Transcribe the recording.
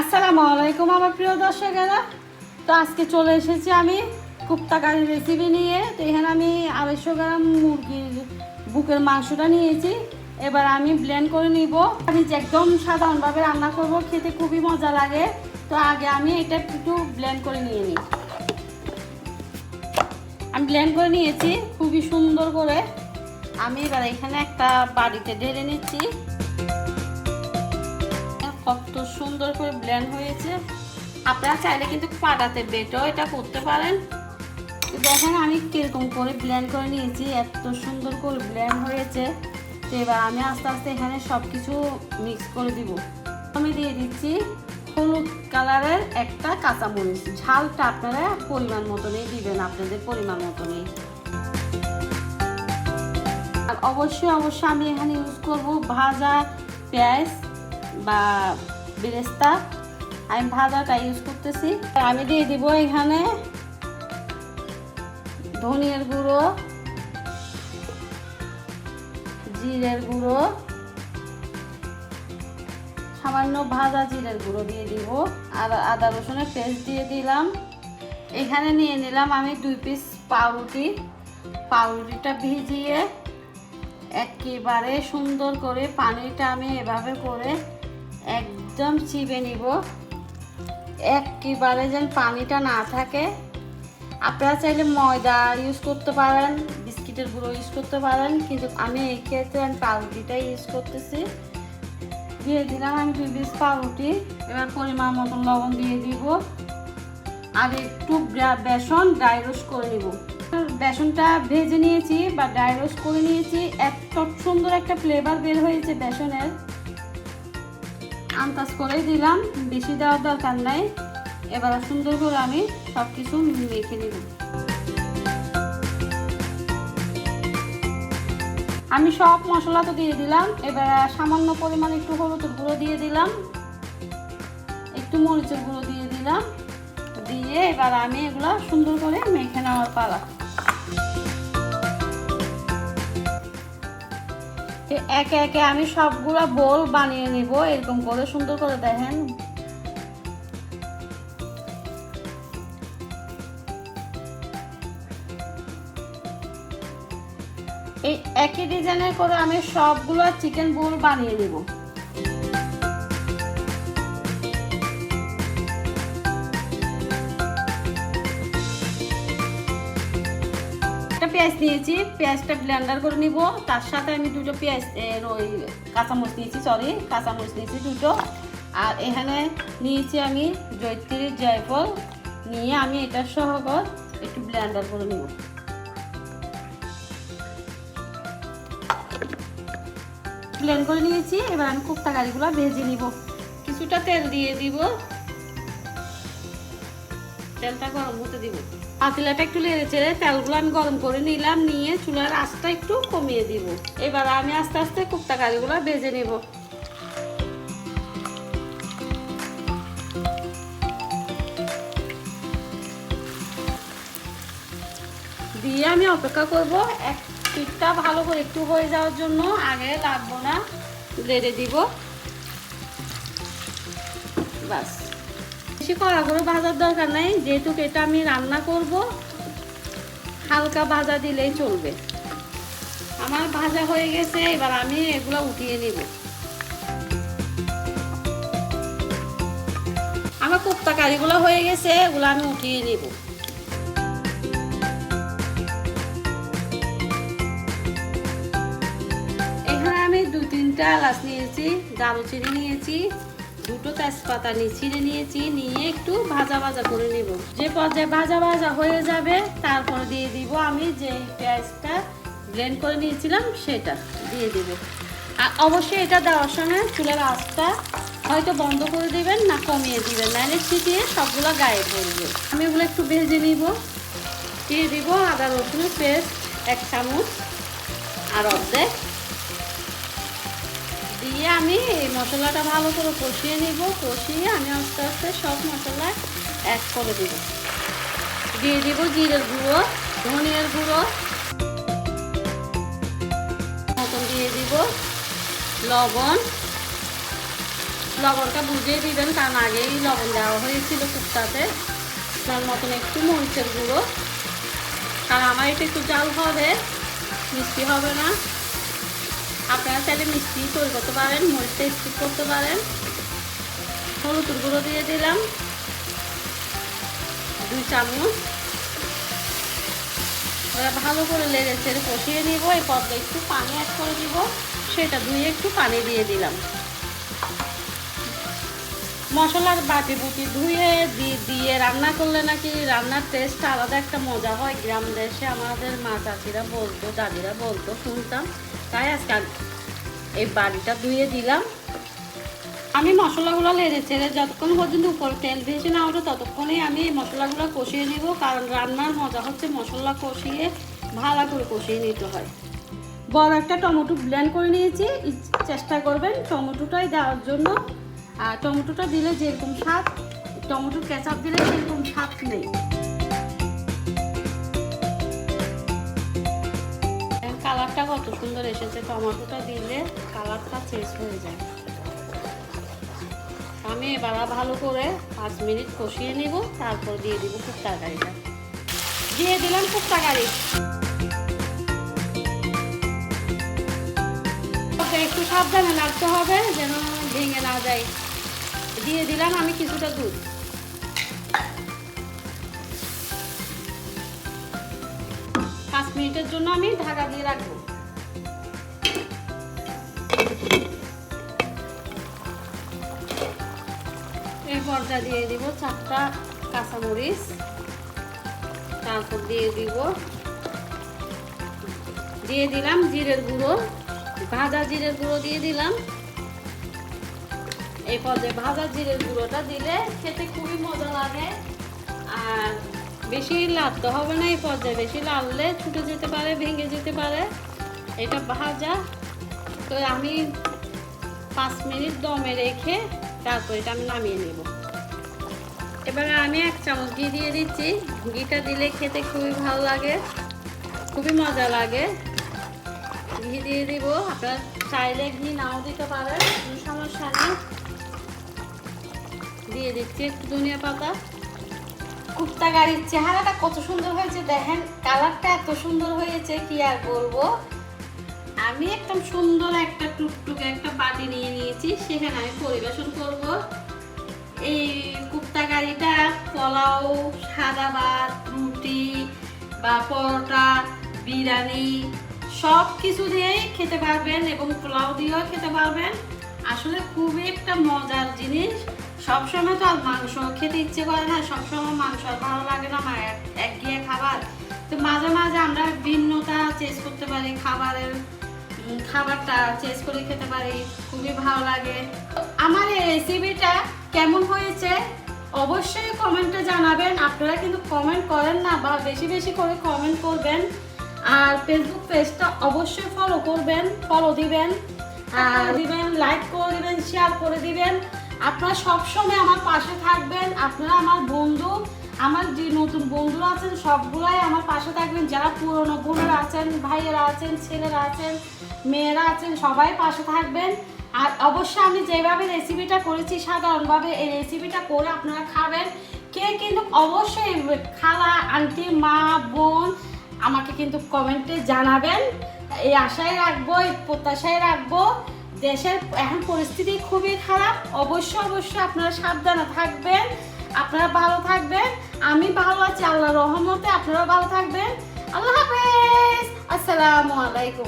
আসসালামু আলাইকুম আমার প্রিয় দর্শকেরা। তো আজকে চলে এসেছি আমি কুপ্তা কারি রেসিপি নিয়ে। তো এখানে আমি আড়াইশো গ্রাম মুরগির বুকের মাংসটা নিয়েছি। এবার আমি ব্লেন্ড করে নিব। আমি একদম সাধারণভাবে রান্না করব, খেতে খুবই মজা লাগে। তো আগে আমি এটা একটু ব্লেন্ড করে নিয়ে নিই। আমি ব্লেন্ড করে নিয়েছি, খুবই সুন্দর করে। আমি এবার এখানে একটা বাড়িতে ঢেলে নিচ্ছি। কত সুন্দর করে ব্ল্যান্ড হয়েছে। আপনারা চাইলে কিন্তু পাটাতে বেটেও এটা করতে পারেন। দেখেন আমি কীরকম করে ব্ল্যান্ড করে নিয়েছি, এত সুন্দর করে ব্ল্যান্ড হয়েছে। তো এবার আমি আস্তে আস্তে এখানে সব কিছু মিক্স করে দিব। আমি দিয়ে দিচ্ছি হলুদ কালারের একটা কাঁচামরিচ। ঝালটা আপনারা পরিমাণ মতনই দিবেন, আপনাদের পরিমাণ মতনই। আর অবশ্যই অবশ্যই আমি এখানে ইউজ করব ভাজা পেঁয়াজ। বা বেরেস্তা, আমি ভাজাটা ইউজ করতেছি। আমি দিয়ে দিব এখানে ধনিয়ার গুঁড়ো, জিরের গুঁড়ো, সামান্য ভাজা জিরের গুঁড়ো দিয়ে দিব। আর আদা রসুনের পেস্ট দিয়ে দিলাম। এখানে নিয়ে নিলাম আমি দুই পিস পাউরুটি। পাউরুটিটা ভিজিয়ে একেবারে সুন্দর করে পানিটা আমি এভাবে করে একদম চিবে নিব। একেবারে যেন পানিটা না থাকে। আপনারা চাইলে ময়দা ইউজ করতে পারেন, বিস্কিটের গুঁড়ো ইউজ করতে পারেন, কিন্তু আমি এই ক্ষেত্রে আমি পাউরুটিটাই ইউজ করতেছি। দিয়ে দিলাম আমি দুই পিস পাউরুটি। এবার পরিমাণ মতন লবণ দিয়ে দিব। আর একটু বেসন ড্রাই রোস্ট করে নিব। বেসনটা ভেজে নিয়েছি বা ড্রাই রোস্ট করে নিয়েছি। এত সুন্দর একটা ফ্লেভার বের হয়েছে বেসনের। আন্দাজ করেই দিলাম। বেশি দেওয়ার দরকার নাই। এবার সুন্দর করে আমি সব কিছু মেখে নিব। আমি সব মশলা তো দিয়ে দিলাম। এবার সামান্য পরিমাণ একটু হলুদের গুঁড়ো দিয়ে দিলাম। একটু মরিচের গুঁড়ো দিয়ে দিলাম। দিয়ে এবার আমি এগুলো সুন্দর করে মেখে নেওয়ার পালা। একে একে আমি সবগুলো বোল বানিয়ে নিব, এরকম করে সুন্দর করে দেখেন। এই একই ডিজাইনের করে আমি সবগুলো চিকেন বোল বানিয়ে নেব। পেঁয়াজ নিয়েছি, পেঁয়াজটা ব্লেন্ডার করে নিব। তার সাথে আমি দুটো পেঁয়াজ ওই কাঁচামরিচ নিয়েছি সরি কাঁচামরিচ নিয়েছি দুটো। আর এখানে নিয়েছি আমি জৈত্রী জয়ফল। নিয়ে আমি এটা সহ একটু ব্লেন্ডার করে নিব। ব্লেন্ড করে নিয়েছি, এবার আমি কুপ্তা গাড়িগুলো ভেজে নিব। কিছুটা তেল দিয়ে দিব। তেলটা গরম হতে দিব। পাতিলাটা একটু লেড়ে চেড়ে তেলগুলো আমি গরম করে নিলাম, নিয়ে চুলার আঁচটা একটু কমিয়ে দিব। এবার আমি আস্তে আস্তে কুপ্তা কারিগুলো ভেজে নেব। দিয়ে আমি অপেক্ষা করব, এক পিঠটা ভালো করে একটু হয়ে যাওয়ার জন্য, আগে লাগবো না লেড়ে দিব। বাস। বেশি কড়া করে ভাজার দরকার নেই। যেহেতু এটা আমি রান্না করব, হালকা ভাজা দিলেই চলবে। আমার ভাজা হয়ে গেছে, এবার আমি এগুলো উঠিয়ে নিব। আমার কোপ্তা কারিগুলো হয়ে গেছে, এগুলো আমি উঠিয়ে নিব। এখানে আমি দু তিনটা এলাচ নিয়েছি, দারুচিনি নিয়েছি। দুটো তেজপাতা নিয়ে ছিঁড়ে নিয়েছি, নিয়ে একটু ভাজা ভাজা করে নেব। যে পর্যায়ে ভাজা ভাজা হয়ে যাবে, তারপর দিয়ে দিব আমি যে পেঁয়াজটা ব্লেন্ড করে নিয়েছিলাম, সেটা দিয়ে দিব। আর অবশ্যই এটা দেওয়ার সময় চুলের আঁচটা হয়তো বন্ধ করে দিবেন, না কমিয়ে দিবেন। নাহলে ছিটিয়ে সবগুলো গায়ে পড়বে। আমি এগুলো একটু ভেজে নিব। দিয়ে দিব আদা রসুনের পেস্ট, এক চামচ, আর অর্ধেক দিয়ে আমি মশলাটা ভালো করে কষিয়ে নিব। কষিয়ে আমি আস্তে আস্তে সব মশলা অ্যাড করে দেব। দিয়ে দিব জিরের গুঁড়ো, ধনিয়ার গুঁড়ো। মতন দিয়ে দিব লবণ। লবণটা বুঝিয়ে দিবেন, কারণ আগেই লবণ দেওয়া হয়েছিল কুকটাতে তার মতন একটু মরিচের গুঁড়ো। কারণ আমার এটা একটু জাল হবে, মিষ্টি হবে না। আপনারা চাইলে মিষ্টি তৈরি করতে পারেন মরিচটা স্কিপ করতে পারেন। হলুদ গুঁড়ো দিয়ে দিলাম। দুই চামচ। এবার ভালো করে লেগে ছেড়ে কষিয়ে নিব। এই পদ্মা একটু পানি অ্যাড করে দিব সেটা ধুয়ে একটু পানি দিয়ে দিলাম। মশলার বাটি বুটি ধুয়ে দিয়ে রান্না করলে নাকি রান্নার টেস্ট আলাদা একটা মজা হয়। গ্রাম দেশে আমাদের মা চাচিরা বলতো, দাদিরা বলতো, শুনতাম। তাই আজকে এই বাড়িটা ধুয়ে দিলাম। আমি মশলাগুলো লেড়ে চেড়ে যতক্ষণ পর্যন্ত উপর তেল ভেসে না ওঠে ততক্ষণেই আমি এই মশলাগুলো কষিয়ে নিব, কারণ রান্নার মজা হচ্ছে মশলা কষিয়ে ভালো করে কষিয়ে নিতে হয়। বড় একটা টমেটো ব্লেন্ড করে নিয়েছি চেষ্টা করবেন টমেটোটাই দেওয়ার জন্য। আর টমেটোটা দিলে যেরকম স্বাদ টমেটোর কেচাপ দিলে সেরকম স্বাদ নেই। কালারটা কত সুন্দর এসেছে টমেটোটা দিলে কালারটা চেঞ্জ হয়ে যায়। আমি এবার ভালো করে পাঁচ মিনিট কষিয়ে নিব, তারপর দিয়ে দিব খুব তরকারিটা দিয়ে দিলাম তরকারি ওকে, একটু সাবধানে নাড়তে হবে যেন ভেঙে না যায়। দিয়ে দিলাম আমি কিছুটা দুধ। মিনিটের জন্য আমি ঢাকা দিয়ে রাখব। এই পর্দা দিয়ে দিব চারটা কাঁচামরিচ। তারপর দিয়ে দিব, দিয়ে দিলাম জিরের গুঁড়ো, ভাজা জিরের গুঁড়ো দিয়ে দিলাম। এই পর্যায়ে ভাজা জিরের গুঁড়োটা দিলে খেতে খুবই মজা লাগে। আর বেশি লালতে হবে না এই পর্যায়ে। বেশি লাললে ছুটে যেতে পারে, ভেঙে যেতে পারে। এটা ভাজা। তো আমি পাঁচ মিনিট দমে রেখে তারপর এটা আমি নামিয়ে নেব। এবার আমি এক চামচ ঘি দিয়ে দিচ্ছি। ঘিটা দিলে খেতে খুবই ভালো লাগে, খুবই মজা লাগে। ঘি দিয়ে দিব। আপনার চাইলে ঘি নাও দিতে পারেন সমস্যা নেই। দিয়ে দিচ্ছি একটু ধনিয়া পাতা। কুর্তা গাড়ির চেহারাটা কত সুন্দর হয়েছে, দেখেন, কালারটা এত সুন্দর হয়েছে, কি আর বলব? আমি একদম সুন্দর একটা টুকটুকে একটা বাটি নিয়ে নিয়েছি, সেখানে আমি পরিবেশন করব। এই কুপ্তা গাড়িটা পোলাও, সাদা ভাত, রুটি বা পরোটা, বিরিয়ানি সব কিছু দিয়েই খেতে পারবেন এবং পোলাও দিয়েও খেতে পারবেন। আসলে খুবই একটা মজার জিনিস। সবসময় তো আর মাংস খেতে ইচ্ছে করে না সবসময় মাংস আর ভালো লাগে না এক- একঘেয়ে খাবার। তো মাঝে মাঝে আমরা ভিন্নতা চেঞ্জ করতে পারি খাবারের খাবারটা চেঞ্জ করে খেতে পারি খুবই ভালো লাগে। আমার এই রেসিপিটা কেমন হয়েছে অবশ্যই কমেন্টে জানাবেন। আপনারা কিন্তু কমেন্ট করেন না বা বেশি বেশি করে কমেন্ট করবেন। আর ফেসবুক পেজটা অবশ্যই ফলো করবেন ফলো দিবেন। আর দিবেন লাইক করে দিবেন শেয়ার করে দিবেন। আপনারা সবসময় আমার পাশে থাকবেন, আপনারা আমার বন্ধু, আমার যে নতুন বন্ধুরা আছেন, সবগুলাই আমার পাশে থাকবেন। যারা পুরনো বোনেরা আছেন, ভাইয়েরা আছেন, ছেলেরা আছেন, মেয়েরা আছেন, সবাই পাশে থাকবেন। আর অবশ্যই আমি যেভাবে রেসিপিটা করেছি, সাধারণভাবে এই রেসিপিটা করে আপনারা খাবেন। কে কিন্তু অবশ্যই খালা, আন্টি, মা, বোন আমাকে কিন্তু কমেন্টে জানাবেন। এই আশায় রাখব, এই প্রত্যাশায় রাখব। দেশের এখন পরিস্থিতি খুবই খারাপ। অবশ্য অবশ্য আপনারা সাবধানে থাকবেন। আপনারা ভালো থাকবেন। আমি ভালো আছি আল্লাহ রহমতে আপনারা ভালো থাকবেন। আল্লাহ হাফেজ। আসসালামু আলাইকুম।